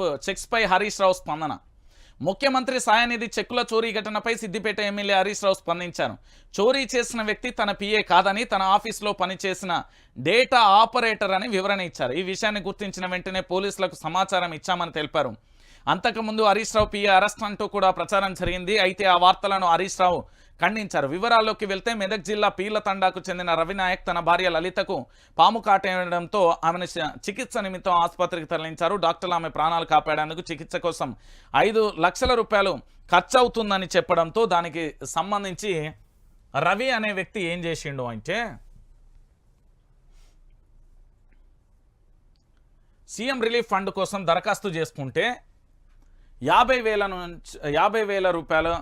Of చెక్స్పై Harish Rao స్పందన. ముఖ్యమంత్రి సాయనిధి చెక్కుల చోరీ ఘటనపై సిద్దిపేట ఎమ్మెల్యే హరీష్ రావు స్పందించారు. చోరీ చేసిన వ్యక్తి తన పిఏ కాదని తన ఆఫీసులో పనిచేసిన డేటా ఆపరేటర్ అని వివరణ ఇచ్చారు. ఈ విషయాన్ని గుర్తించిన వెంటనే పోలీసులకు సమాచారం ఇచ్చామని తెలిపారు. అంతకుముందు హరీష్ రావు పిఏ అరెస్ట్ అంటూ కూడా ప్రచారం జరిగింది. అయితే ఆ వార్తలను హరీష్ రావు ఖండించారు. వివరాల్లోకి వెళ్తే మెదక్ జిల్లా పీర్లతండాకు చెందిన రవినాయక్ తన భార్య లలితకు పాము కాటేయడంతో ఆమెను చికిత్స నిమిత్తం ఆసుపత్రికి తరలించారు. డాక్టర్లు ఆమె ప్రాణాలు కాపాడేందుకు చికిత్స కోసం ఐదు లక్షల రూపాయలు ఖర్చు అవుతుందని చెప్పడంతో దానికి సంబంధించి రవి అనే వ్యక్తి ఏం చేసిండు అంటే సీఎం రిలీఫ్ ఫండ్ కోసం దరఖాస్తు చేసుకుంటే యాభై వేల నుంచి యాభై వేల రూపాయలు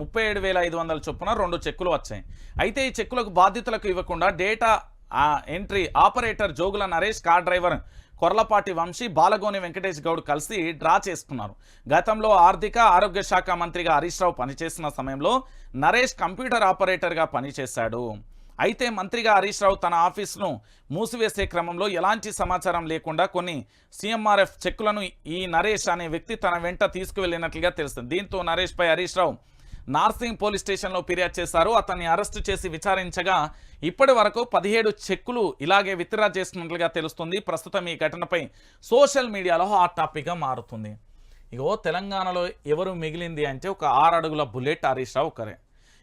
ముప్పై ఏడు వేల ఐదు వందల చొప్పున రెండు చెక్కులు వచ్చాయి. అయితే ఈ చెక్కులకు బాధితులకు ఇవ్వకుండా data entry operator Jogula Naresh car driver Korlapati Vamshi Balagoni Venkatesh Goud కలిసి డ్రా చేసుకున్నారు. గతంలో ఆర్థిక ఆరోగ్య శాఖ మంత్రిగా హరీష్ రావు పనిచేసిన సమయంలో నరేష్ కంప్యూటర్ ఆపరేటర్గా పనిచేశాడు. అయితే మంత్రిగా హరీష్ రావు తన ఆఫీస్ను మూసివేసే క్రమంలో ఎలాంటి సమాచారం లేకుండా కొన్ని సీఎంఆర్ఎఫ్ చెక్కులను ఈ నరేష్ అనే వ్యక్తి తన వెంట తీసుకువెళ్ళినట్లుగా తెలుస్తుంది. దీంతో నరేష్పై హరీష్ రావు నార్సింగ్ పోలీస్ స్టేషన్లో ఫిర్యాదు చేశారు. అతన్ని అరెస్టు చేసి విచారించగా ఇప్పటి వరకు పదిహేడు చెక్కులు ఇలాగే విత్డ్రా చేస్తున్నట్లుగా తెలుస్తుంది. ప్రస్తుతం ఈ ఘటనపై సోషల్ మీడియాలో హాట్ టాపిక్గా మారుతుంది. ఇగో తెలంగాణలో ఎవరు మిగిలింది అంటే ఒక ఆరు అడుగుల బుల్లెట్ హరీష్ రావు ఒకరే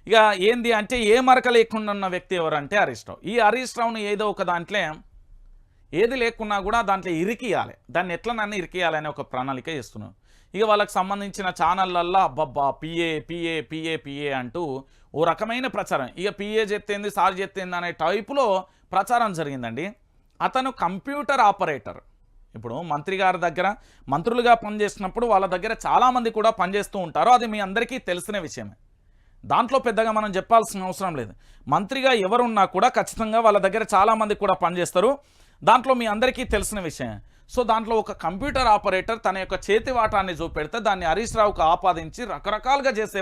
ఇక ఏంది అంటే ఏ మరక లేకుండా ఉన్న వ్యక్తి ఎవరంటే హరీష్ రావు. ఈ హరీష్ రావుని ఏదో ఒక దాంట్లో ఏది లేకున్నా కూడా దాంట్లో ఇరికియాలి. దాన్ని ఎట్లా నన్ను ఇరికియాలి అనే ఒక ప్రణాళిక చేస్తున్నాం ఇక వాళ్ళకి సంబంధించిన ఛానళ్ళల్లో అబ్బబ్బా పిఏ పిఏ పిఏ పిఏ అంటూ ఓ రకమైన ప్రచారం. ఇక పిఏ చెప్తేంది సార్ చెప్తేంది అనే టైపులో ప్రచారం జరిగిందండి. అతను కంప్యూటర్ ఆపరేటర్. ఇప్పుడు మంత్రి గారి దగ్గర మంత్రులుగా పనిచేసినప్పుడు వాళ్ళ దగ్గర చాలామంది కూడా పనిచేస్తూ ఉంటారు. అది మీ అందరికీ తెలిసిన విషయమే. దాంట్లో పెద్దగా మనం చెప్పాల్సిన అవసరం లేదు. మంత్రిగా ఎవరున్నా కూడా ఖచ్చితంగా వాళ్ళ దగ్గర చాలామంది కూడా పనిచేస్తారు. దాంట్లో మీ అందరికీ తెలిసిన విషయం సో దాంట్లో ఒక కంప్యూటర్ ఆపరేటర్ తన యొక్క చేతి వాటాన్ని చూపెడితే దాన్ని హరీష్ రావుకు ఆపాదించి రకరకాలుగా చేసే